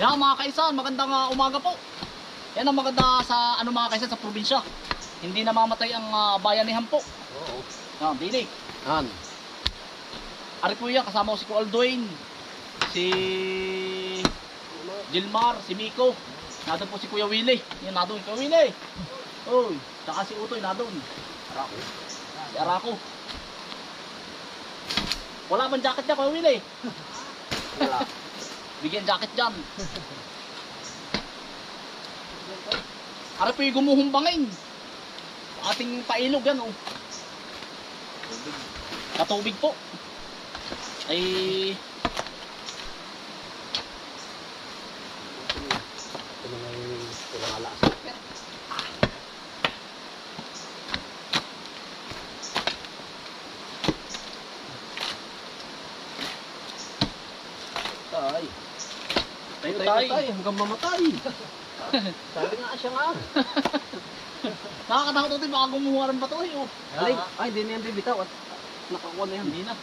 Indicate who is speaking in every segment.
Speaker 1: Yan mga kaisan, magandang ah, umaga po. Yan ang maganda sa ano mga kaisan sa probinsya. Hindi namamatay ang ah, bayanihan po.
Speaker 2: Oo.
Speaker 1: Yan, dili.
Speaker 2: Yan.
Speaker 1: Ari po yan, kasama ko si Kual Dwayne, si Gilmar, si Miko. Nandun po si Kuya Willie. Yan, nandun. Kuya Willie. Uy, tsaka si Utoy, nandun.
Speaker 2: Arako.
Speaker 1: Si Arako. Wala man jacket niya, Kuya Willie.
Speaker 2: Wala.
Speaker 1: Bigyan jacket dyan. Po yung gumuhumbangin. Ating pailog yan, oh. Katubig po. Ay,
Speaker 2: Ito na may pinangala sa super. Tay.
Speaker 1: Tayo
Speaker 2: Tay,
Speaker 1: tayo.
Speaker 2: tay, hanggang mamatay. Sabi nga siya nga.
Speaker 1: Nakakatakot natin, baka gumuhuwaran pa to, eh, oh.
Speaker 2: Alay, ay, hindi na yan bibitaw at nakakuha na yan.
Speaker 1: Hindi na.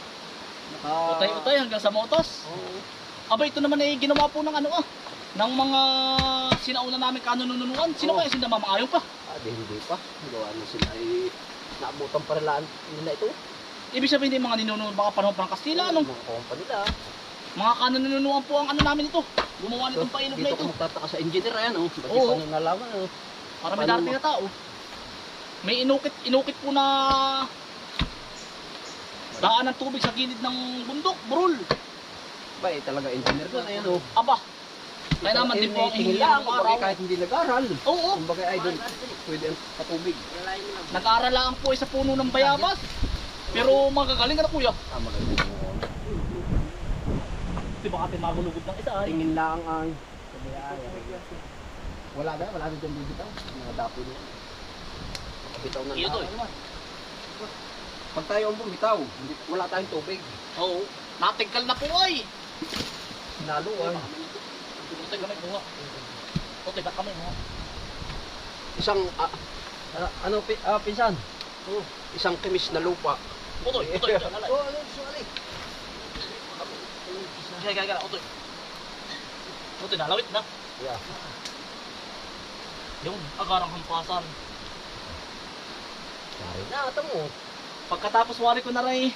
Speaker 2: Naka...
Speaker 1: Utay-utay hanggang sa motos.
Speaker 2: Oo.
Speaker 1: Aba, ito naman ay ginawa po ng ano ah. Ng mga sinauna namin kanununuan. Sino kaya sila mamaayon pa?
Speaker 2: Ah, di hindi pa. Gawa na sila ay naabutan pa nila ito.
Speaker 1: Ibig sabihin hindi mga ninunuan baka panahon pa ng Kastila, ano?
Speaker 2: Mga company nila.
Speaker 1: Mga kanununuan po ang ano namin ito. Gumawa nitong pailog na
Speaker 2: dito
Speaker 1: ito.
Speaker 2: ko magtataka sa engineer ayan oh. Ba't
Speaker 1: Oo.
Speaker 2: nung nalaman oh.
Speaker 1: Para may
Speaker 2: Paano
Speaker 1: darating na tao. May inukit, inukit po na daan ng tubig sa gilid ng bundok, brul.
Speaker 2: Ba eh talaga engineer doon ayan oh.
Speaker 1: Aba, kaya naman din po ang
Speaker 2: tingin
Speaker 1: hingi
Speaker 2: lang
Speaker 1: ng araw.
Speaker 2: kahit hindi nag-aral.
Speaker 1: Oo,
Speaker 2: Kumbaga ay doon pwede ang patubig.
Speaker 1: nag-aaral lang po sa puno ng bayabas. Pero magagaling ka na kuya.
Speaker 2: Ah, maganda.
Speaker 1: Di ba ating magulugod ng isa ay?
Speaker 2: Tingin lang ang wala na, wala na dyan bibitaw. Mga dapo niya. Bitaw na
Speaker 1: Iyo to eh.
Speaker 2: naman. Pag tayo ang bumitaw, hindi, wala tayong tubig.
Speaker 1: Oo, natigkal na po ay.
Speaker 2: Sinalo ay.
Speaker 1: Utay kami buha. Utay ka kami buha.
Speaker 2: Isang, ah, ah, ano, pi, ah, pinsan? Isang kimis na lupa.
Speaker 1: Utoy, utoy, utoy, lalay.
Speaker 2: Oh, ano, sorry.
Speaker 1: Kaya, kaya, kaya, utoy. Utoy, nalawit na.
Speaker 2: Yeah.
Speaker 1: Yung agarang hampasan.
Speaker 2: Sorry na, ito mo.
Speaker 1: Pagkatapos wari ko na rin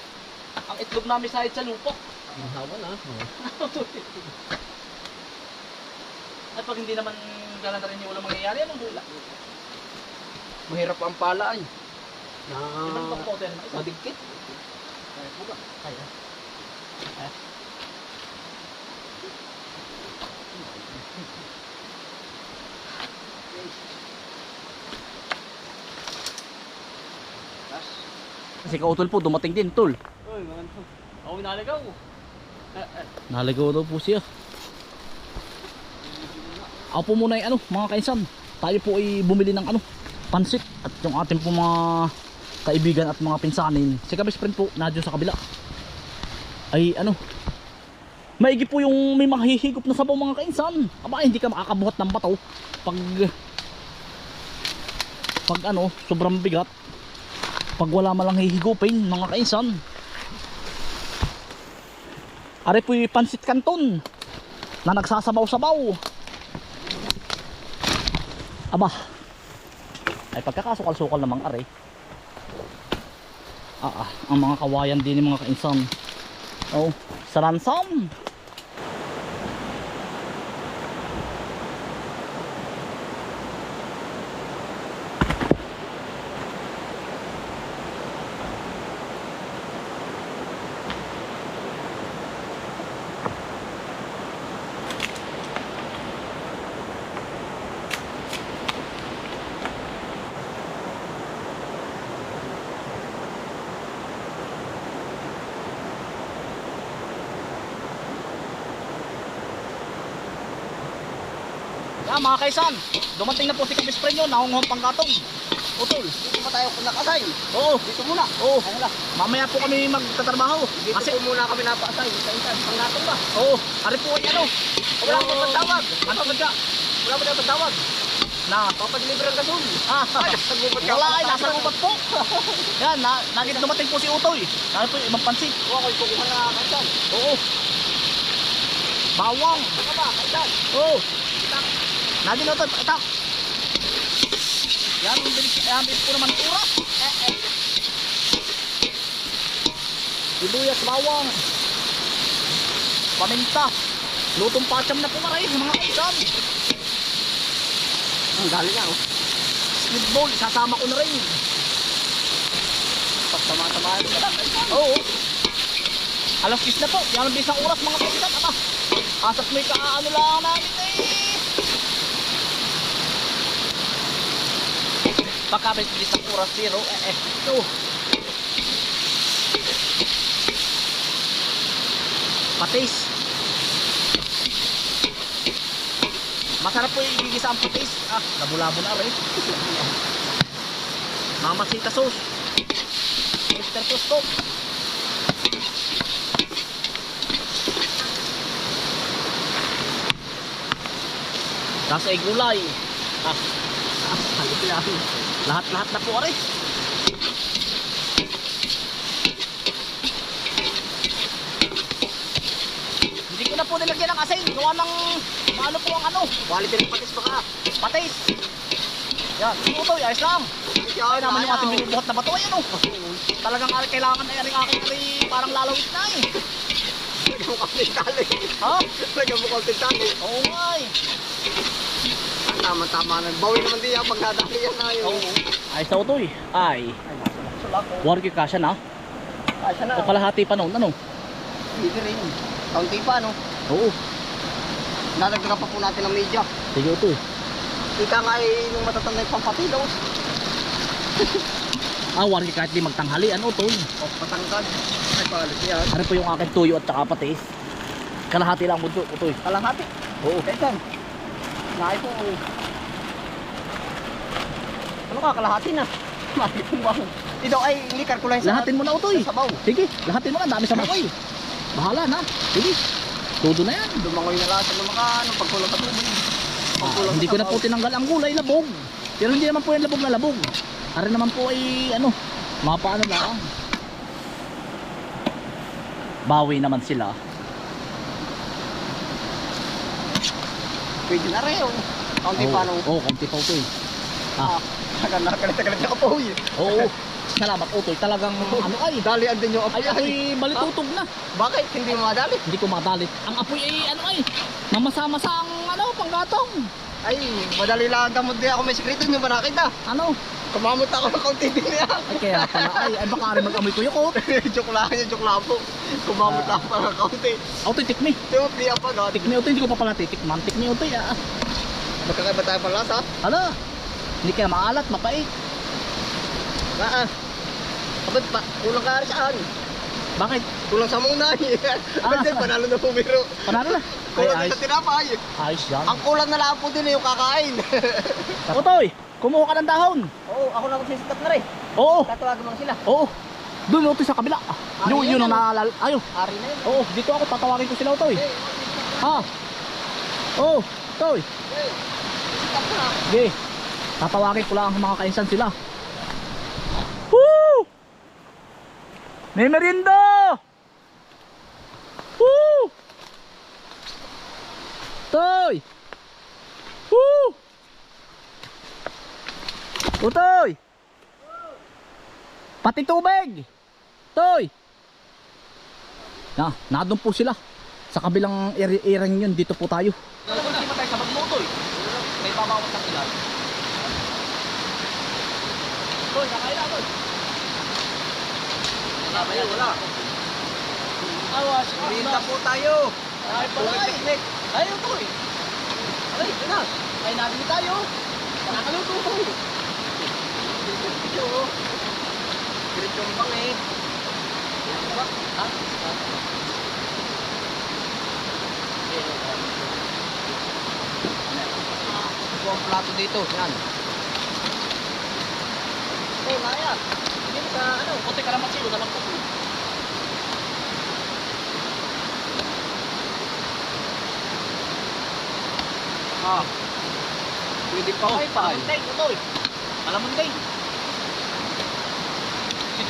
Speaker 1: ang itlog namin sa sa lupa.
Speaker 2: Mahawa na.
Speaker 1: At pag hindi naman gano'n na rin yung walang mangyayari, anong bula?
Speaker 2: Mahirap ang pala ay. Na,
Speaker 1: Ibang pa po, tayo isa.
Speaker 2: madigkit.
Speaker 1: Ay, buka. Ay, ah. Ah. Kasi kautol po, dumating din, tol.
Speaker 2: Uy, mga.
Speaker 1: Ako naligaw. Naligaw daw po siya. Ako po muna yung ano, mga kainsan. Tayo po ay bumili ng ano, pansit. At yung ating po mga kaibigan at mga pinsanin. Si Kabis friend po, nadyo sa kabila. Ay ano, maigi po yung may mahihigop na sabaw mga kainsan. Aba, hindi ka makakabuhat ng bato. Pag, pag ano, sobrang bigat. Pag wala malang hihigupin, mga kainsan. Are po yung pansit kanton na nagsasabaw-sabaw. Aba. Ay pagkakasukal-sukal namang are. Ah, ah, ang mga kawayan din ng mga kainsan. Oh, salansam. Yan mga kaisan, dumating na po si Kabis Friend yun, nahunghong pangkatong. Utol.
Speaker 2: Dito pa tayo nakasay.
Speaker 1: Oo,
Speaker 2: Dito muna.
Speaker 1: oo.
Speaker 2: Lang.
Speaker 1: Mamaya po kami magtatrabaho.
Speaker 2: Dito
Speaker 1: Kasi,
Speaker 2: po muna kami napakasay. Isa-isa. Panggatong ba?
Speaker 1: oo, ari po ay ano.
Speaker 2: Wala pa pagtawag.
Speaker 1: Ano ba ka?
Speaker 2: Wala tayo pagtawag.
Speaker 1: Na,
Speaker 2: Papadeliver ang gasol.
Speaker 1: ah,
Speaker 2: Nagbubat
Speaker 1: wala ay, nasa gubat po. Yan, na, nagit dumating po si Utoy. Ano po, ibang pansit.
Speaker 2: Oo, ako'y kukuha na kansan.
Speaker 1: Oo. Bawang.
Speaker 3: Ano ba? Kailan?
Speaker 1: Oh. Lagi na ito. Yan, ang bilis, yan, bilis po naman ng oras. Eh, eh. Sibuyas, bawang. Paminta. Lutong pacham na po maray, mga kaisan.
Speaker 3: Ang dali nga oh.
Speaker 1: Squid ball, sasama ko na rin.
Speaker 3: Pagtama-tamahan ka lang.
Speaker 1: Oo. Alas 10 na po. Yan ang bilis ng oras mga kaisan. Aba, asat may kaano lang namin eh. Baka may bilis ng oras zero. Eh, eh. Ito. Patis. Masarap po yung igigisa ang patis. Ah, labulabo na rin. Mamasita sauce. Mr. Cusco. Tapos ay gulay. Ah,
Speaker 3: Ah, halos lang.
Speaker 1: Lahat-lahat na po aray. Hindi ko na po nilagyan ng asin. Gawa ng ano po ang ano.
Speaker 3: Quality ng patis baka.
Speaker 1: Patis. Yan. Ito, ayos lang. Ay naman yung ating binubuhat na bato. Ayan o. Talagang ari- kailangan ay aring aking ari parang lalawit na eh.
Speaker 3: Lagyan mo kaunting tali.
Speaker 1: Ha?
Speaker 3: Lagyan mo kaunting tali.
Speaker 1: Oo nga eh.
Speaker 3: Ah, Tama-tama na. Bawi naman din yan pag nadali yan na yun.
Speaker 1: Ay sa utoy. Ay.
Speaker 3: Oh.
Speaker 1: Wargi kasya na.
Speaker 3: Ay, sana.
Speaker 1: O kalahati pa noon. Ano?
Speaker 3: Hindi rin. Kaunti pa, no?
Speaker 1: Oo.
Speaker 3: Lalagdagan pa po natin ng media.
Speaker 1: Sige utoy.
Speaker 3: Ika nga ay nung matatanda yung pampatilaw.
Speaker 1: Ah, wargi kahit di magtanghali. Ano utoy?
Speaker 3: O, patangkad. Ay, palit yan.
Speaker 1: Ano po yung aking tuyo at saka patis? Kalahati lang mo utoy.
Speaker 3: Kalahati.
Speaker 1: Oo.
Speaker 3: Kaisan. Naay po. Ano ka, kalahati na. Ba? Ito ay likar ko lang sa
Speaker 1: Lahatin mo na utoy.
Speaker 3: sa sabaw.
Speaker 1: Sige, lahatin mo na. Dami sa bakoy. Bahala na. Sige. Todo na yan.
Speaker 3: Dumangoy na lahat ng mga ano, pagkulang sa tubig.
Speaker 1: Ah, hindi ko na po tinanggal ang gulay, labog. Pero hindi naman po yung labog na labog. Ari naman po ay ano, mapaano lang. Bawi naman sila.
Speaker 3: Pwede na rin yung kaunti
Speaker 1: Oo,
Speaker 3: pa no.
Speaker 1: Oo, konti pa utoy.
Speaker 3: Ah, kagan na kalit-kalit na kapoy.
Speaker 1: Oo. Salamat utoy. Talagang ano ay.
Speaker 3: Dalian din yung
Speaker 1: Ay,
Speaker 3: apoy.
Speaker 1: apoy balitutog na.
Speaker 3: Bakit hindi mo madali?
Speaker 1: Hindi ko madalit. Ang apoy ay ano ay. Mamasa-masa ang ano, panggatong.
Speaker 3: Ay, madali lang damod din ako may sekreto nyo ba nakita?
Speaker 1: Ano?
Speaker 3: Kumamot ako ng kaunti din niya.
Speaker 1: Ay kaya pala ay, ay baka rin mag-amoy ko yukot.
Speaker 3: joke lang yan, joke lang po. Kumamot lang pa ng kaunti.
Speaker 1: Utoy, tikmi.
Speaker 3: Tiwag di pa God.
Speaker 1: Tikmi utoy, hindi ko pa pala titikman. Tikmi utoy ah.
Speaker 3: Magkakaiba tayo pala sa?
Speaker 1: Hala. Hindi kaya maalat, mapait.
Speaker 3: Ah, ah. Abad pa, kulang ka rin saan?
Speaker 1: Bakit?
Speaker 3: Kulang sa muna.
Speaker 1: Ah.
Speaker 3: Abad panalo na pumiro.
Speaker 1: Panalo na. Ay,
Speaker 3: Kulang
Speaker 1: ayos.
Speaker 3: sa tinapay.
Speaker 1: Ayos yan.
Speaker 3: Ang kulang na lang po din eh, yung kakain.
Speaker 1: Utoy, kumuha ka ng dahon.
Speaker 3: Oo, ako na magsisikat na rin.
Speaker 1: Oo,
Speaker 3: Tatawagan mo sila.
Speaker 1: oo. Doon utoy sa kabila. Yun,
Speaker 3: yun
Speaker 1: yun ang naalala. Ayo.
Speaker 3: Ari na yun.
Speaker 1: Oo, dito ako tatawagin ko sila utoy. Ha? Oo, utoy. Sige. Tatawagin ko lang ang mga kainsan sila. Woo! May merienda! Woo! Toy! Woo! Utoy! Pati tubig! Toy! Na, nadun po sila. Sa kabilang area yun, dito po tayo. Hindi pa tayo sa magmotoy. May babawat ng ilan. Toy, kakain na, Toy.
Speaker 3: Wala ba yan? Wala.
Speaker 1: Awas,
Speaker 3: Linda po tayo.
Speaker 1: Ay, pala
Speaker 3: picnic.
Speaker 1: Ayaw, Toy. Ay, ito na. Ay, nabili tayo. Nakakaluto, Toy.
Speaker 3: Ito. Diretso ang bang eh.
Speaker 1: Ha?
Speaker 3: Ito ang plato dito. Yan.
Speaker 1: Oh, naya. Hindi sa, ano, kote karamatsi, wala lang po.
Speaker 3: Ah. Pwede pa
Speaker 1: Ay,
Speaker 3: wifi.
Speaker 1: palamuntay, Toy. Palamuntay. Si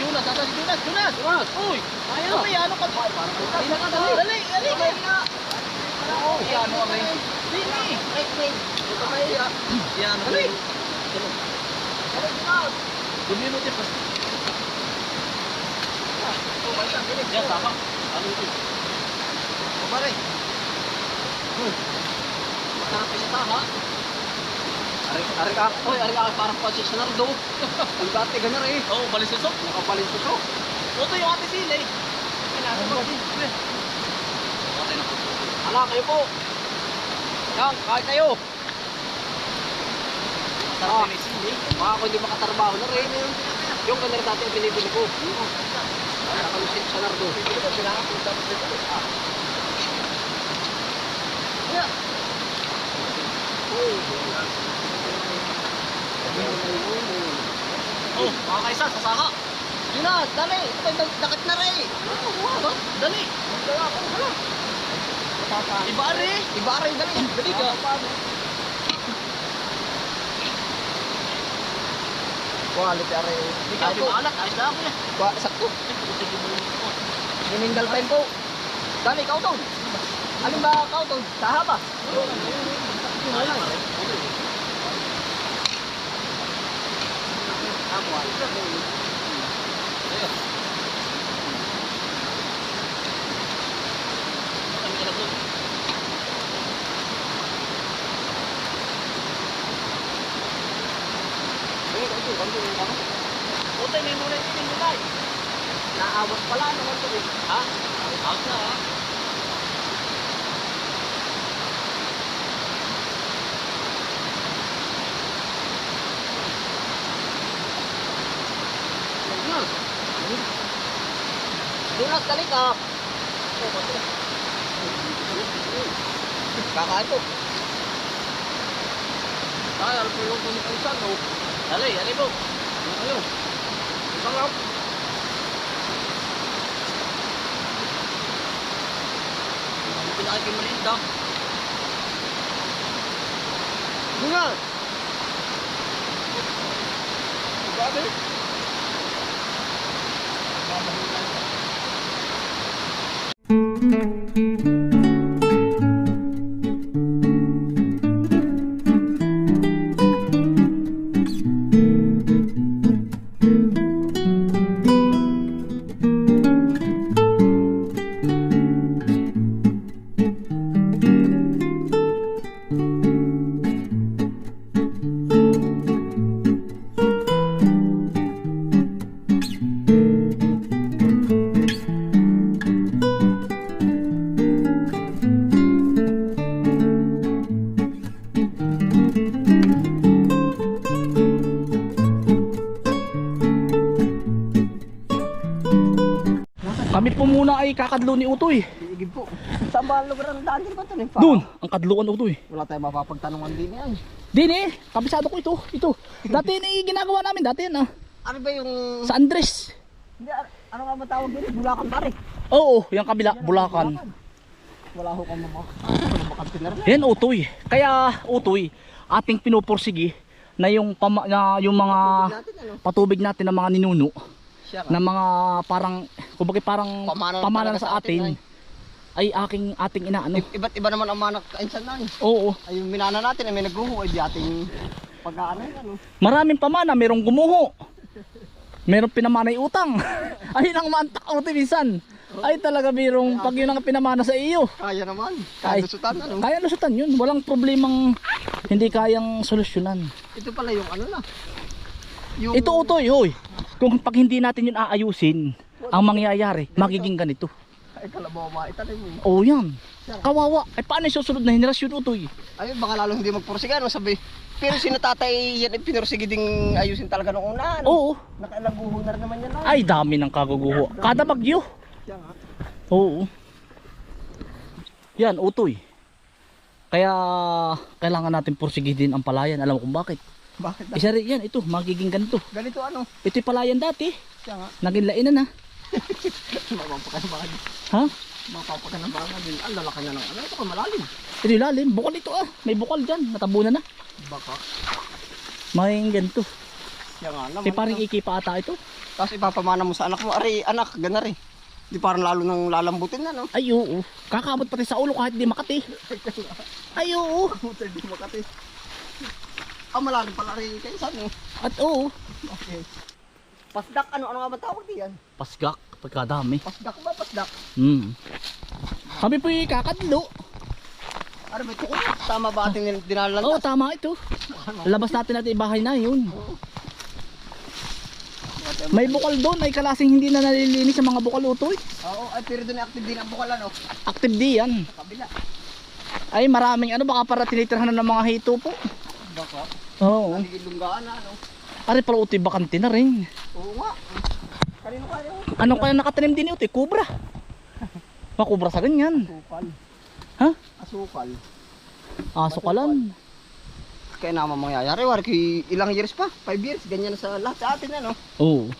Speaker 1: Jonas, asa si Jonas? Jonas! Jonas! Uy! Ano ba yan? Ano ka? Dali na ka, dali! Dali, dali! dali. ano kami. Dini.
Speaker 3: Wait, wait. Ito may iya.
Speaker 1: Yan.
Speaker 3: Dali.
Speaker 1: Dumino din pas.
Speaker 3: Oh, my God. Dali.
Speaker 1: Yan tama. Ano ito?
Speaker 3: O, pare.
Speaker 1: Masarap yung tama.
Speaker 3: Ari, ari ka. Oy, ari ka parang pansit sa nardo. Ang dati ganyan eh.
Speaker 1: Oo, balis ito.
Speaker 3: Nakapalit ko to.
Speaker 1: Ito yung ate sila eh.
Speaker 3: Nasa mo.
Speaker 1: Okay na po.
Speaker 3: Ala, kayo po. Yan, kahit kayo.
Speaker 1: Masarap
Speaker 3: Ah.
Speaker 1: yung sili.
Speaker 3: Baka ako hindi makatrabaho na rin. Yung ganyan dati yung binibili ko. Nakalusin sa nardo. Ah. Yeah.
Speaker 1: Oh, mga kaisa, sasaka.
Speaker 3: Yun na, dali. Ito may dakit na rin.
Speaker 1: Ano? Dali.
Speaker 3: Dala ko, dala.
Speaker 1: Iba rin.
Speaker 3: Iba rin, dali. Dali ka. Quality are.
Speaker 1: Hindi ka, di maalat. Ayos na ako yan.
Speaker 3: Ba, sakto.
Speaker 1: Yung.
Speaker 3: Mininggal time po. Dali, kauton. Alin ba kauton? Sa haba.
Speaker 1: Kami ka na doon. Utay, may muna yung tinulay.
Speaker 3: Naawas pala naman to eh.
Speaker 1: Ha? Out na ha?
Speaker 3: Yun. Dunas, dali ka. Kakain po. Ay, alam ko yung kumikaisan, no?
Speaker 1: Dali, dali po.
Speaker 3: Ano? Isang lang.
Speaker 1: Hindi pinakakin merinda.
Speaker 3: Bunga! Grabe.
Speaker 1: Kami po muna ay kakadlo ni Utoy.
Speaker 3: Igib po. Saan ba ang lugar ng daan ba ito?
Speaker 1: Doon, ang kadluan Utoy.
Speaker 3: Wala tayong mapapagtanungan din yan.
Speaker 1: Din eh, kabisado ko ito. Ito. Dati na ginagawa namin dati yan ah.
Speaker 3: Ano ba yung...
Speaker 1: Sa Andres.
Speaker 3: Hindi, ano nga ba tawag din? Bulacan pare.
Speaker 1: Oo, yung kabila, Bulacan.
Speaker 3: Wala ho kang mga... Na?
Speaker 1: Yan Utoy. Kaya Utoy, ating pinupursigi na yung pama, na yung mga
Speaker 3: natin ano?
Speaker 1: patubig natin ng mga ninuno
Speaker 3: Siya
Speaker 1: na mga parang kumbaga parang
Speaker 3: Pamana na
Speaker 1: pamana sa
Speaker 3: sa atin,
Speaker 1: atin ay aking ating inaano.
Speaker 3: I- iba't iba naman ang manak kainsan na.
Speaker 1: Oo.
Speaker 3: Ay yung minana natin ay may nagguho ay di ating pag-aano yan ano.
Speaker 1: Maraming pamana, merong gumuho. Merong pinamanay utang. Ayun ang mantak Utoy minsan. Ay talaga merong pag yun ang pinamana sa iyo.
Speaker 3: Kaya naman.
Speaker 1: Ay.
Speaker 3: Kaya susutan ano.
Speaker 1: Kaya lusutan yun. Walang problemang hindi kayang solusyonan.
Speaker 3: Ito pala yung ano na. Yung...
Speaker 1: Ito utoy, hoy. Kung pag hindi natin yun aayusin, ang mangyayari, magiging ganito.
Speaker 3: Ay kalabaw ba? Italim mo.
Speaker 1: Oh, yan. Kawawa. Ay paano yung susunod na henerasyon utoy?
Speaker 3: Ay baka lalo hindi magpursige ano sabi. Pero sino tatay yan ay pinursige ding ayusin talaga nung una ano.
Speaker 1: Oo.
Speaker 3: Nakailang guho na rin naman yan ay.
Speaker 1: Ay dami ng kaguguho. Kada bagyo.
Speaker 3: Nga.
Speaker 1: Oo. Yan, utoy. Kaya kailangan natin pursigidin ang palayan. Alam mo kung bakit?
Speaker 3: Bakit na?
Speaker 1: Isa rin yan, ito, magiging ganito.
Speaker 3: Ganito ano?
Speaker 1: Ito'y palayan dati.
Speaker 3: Siya nga.
Speaker 1: Naging lainan na.
Speaker 3: Mapapakan ba
Speaker 1: Ha?
Speaker 3: Mapapakan na ba din? Ang lalaki na ng ano. Ito malalim.
Speaker 1: Ito lalim. Bukal ito ah. May bukal dyan. Natabunan na.
Speaker 3: Baka.
Speaker 1: Magiging ganito.
Speaker 3: Siya nga naman.
Speaker 1: Si paring ikipa ata ito.
Speaker 3: Tapos ipapamana mo sa anak mo. Ari, anak, gana rin. Di parang lalo nang lalambutin na, no?
Speaker 1: Ay, oo. Kakabot pati sa ulo kahit di makati. Ay, oo.
Speaker 3: Buta di makati. Ah, malalim pala rin kayo sa no?
Speaker 1: At oo.
Speaker 3: Okay. Pasdak, ano ano nga ba tawag diyan?
Speaker 1: Pasgak. Pagkadami.
Speaker 3: Pasdak ba? Pasdak.
Speaker 1: Hmm. Kami po yung kakadlo.
Speaker 3: Ano ba ito? Tama ba ating din- dinalan?
Speaker 1: Oo, tama ito. Labas natin natin yung bahay na yun. May bukal doon. Ay kalasing hindi na nalilinis ang mga bukal utoy.
Speaker 3: Oo, ay pero doon active din ang bukal ano?
Speaker 1: Active di yan.
Speaker 3: Sa kabila.
Speaker 1: Ay maraming ano baka para tinitirhan na ng mga hito po.
Speaker 3: Baka.
Speaker 1: Oo.
Speaker 3: Naligid lunggaan na ano?
Speaker 1: Ari pala utoy bakante na rin.
Speaker 3: Oo nga. Kanino kaya?
Speaker 1: Ano kaya nakatanim din utoy? Kubra. Makubra sa ganyan.
Speaker 3: Asukal.
Speaker 1: Ha?
Speaker 3: Asukal.
Speaker 1: Aso ka lang.
Speaker 3: Kaya naman mangyayari, war kay ilang years pa? 5 years, ganyan sa lahat sa atin ano?
Speaker 1: Oo.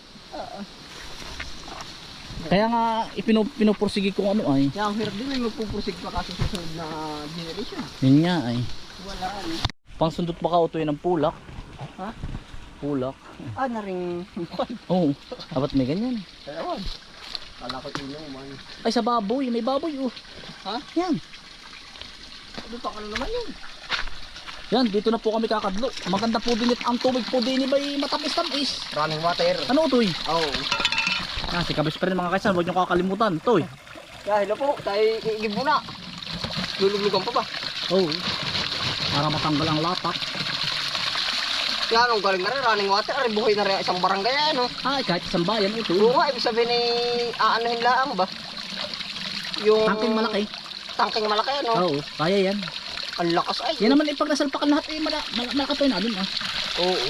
Speaker 1: Kaya nga ipinu pinupursige ko ano ay.
Speaker 3: Kaya ang hirap din may magpupursig pa kasi sa susunod na generation.
Speaker 1: Yun nga ay.
Speaker 3: Wala ano.
Speaker 1: Pangsundot pa ka utoy ng pulak.
Speaker 3: Ha?
Speaker 1: Pulak.
Speaker 3: Ah, naring bukal.
Speaker 1: Oo. Dapat may ganyan.
Speaker 3: Ewan. Kala ko ino man.
Speaker 1: Ay sa baboy, may baboy oh.
Speaker 3: Ha?
Speaker 1: Yan.
Speaker 3: Ano pa ano naman yun?
Speaker 1: Yan, dito na po kami kakadlo. Maganda po din. Ang tubig po din ba'y matamis-tamis.
Speaker 3: Running water.
Speaker 1: Ano utoy?
Speaker 3: Oo.
Speaker 1: Ah, si Kabis pa rin mga kaisan, huwag niyo kakalimutan. Toy.
Speaker 3: Kaya hello po, tayo iigib muna. Luluglugan pa ba?
Speaker 1: Oo. Para matanggal ang latak.
Speaker 3: Kaya anong galing na rin, running water, ay buhay na rin isang barangay ano.
Speaker 1: Ay, kahit isang bayan ito.
Speaker 3: Oo nga, ibig sabihin ay aanohin lang ba? Yung...
Speaker 1: Tangking malaki.
Speaker 3: Tangking malaki ano.
Speaker 1: Oo, kaya yan.
Speaker 3: Ang lakas ay.
Speaker 1: Yan naman ipag nasalpakan lahat eh, mala, mala, malakatoy na dun ah.
Speaker 3: Oo.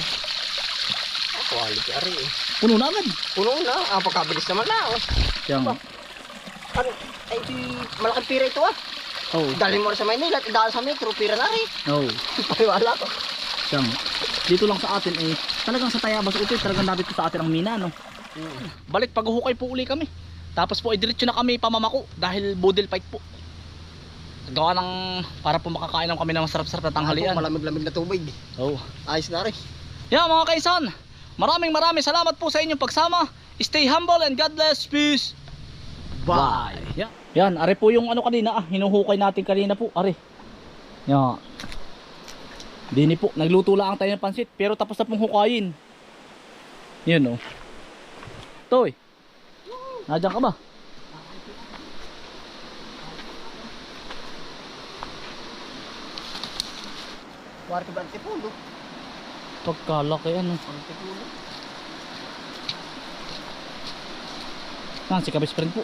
Speaker 3: Ah, quality ari eh.
Speaker 1: Puno na agad.
Speaker 3: Puno na, ah, pagkabilis naman na. Oh.
Speaker 1: Yan.
Speaker 3: Ano, ay di, malaking pira ito ah.
Speaker 1: Oo.
Speaker 3: Dalhin mo rin sa Maynila, idaan sa metro, pira na rin.
Speaker 1: Oo.
Speaker 3: Paliwala ko.
Speaker 1: Yan. Dito lang sa atin eh, talagang sa Tayabas ito, eh, talagang dapat ko sa atin ang mina, no? Balik, paghuhukay po uli kami. Tapos po, idiretso na kami pamamako dahil budel fight po. Gawa ng, para po makakainom kami ng masarap-sarap na tanghalian.
Speaker 3: Malamig-lamig na tubig.
Speaker 1: Oo.
Speaker 3: Ayos na rin.
Speaker 1: Yan mga kaisan, maraming maraming salamat po sa inyong pagsama. Stay humble and God bless. Peace. Bye. Yan. Yan, are po yung ano kanina ah, hinuhukay natin kanina po, are. Yan. Dini po, nagluto lang tayo ng pansit, pero tapos na pong hukayin. Yan oh. Toy. Nandiyan ka ba?
Speaker 3: Kuwarto ba antipulo?
Speaker 1: Pagkalaki ano.
Speaker 3: Antipulo.
Speaker 1: Yan, si Kabis friend po.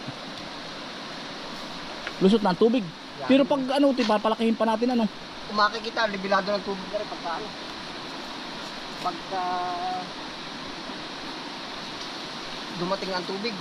Speaker 1: Lusot na ang tubig. Pero pag ano, ti, papalakihin pa natin ano.
Speaker 3: Kung makikita, libilado ng tubig na rin pagka ano. Pagka dumating ang tubig.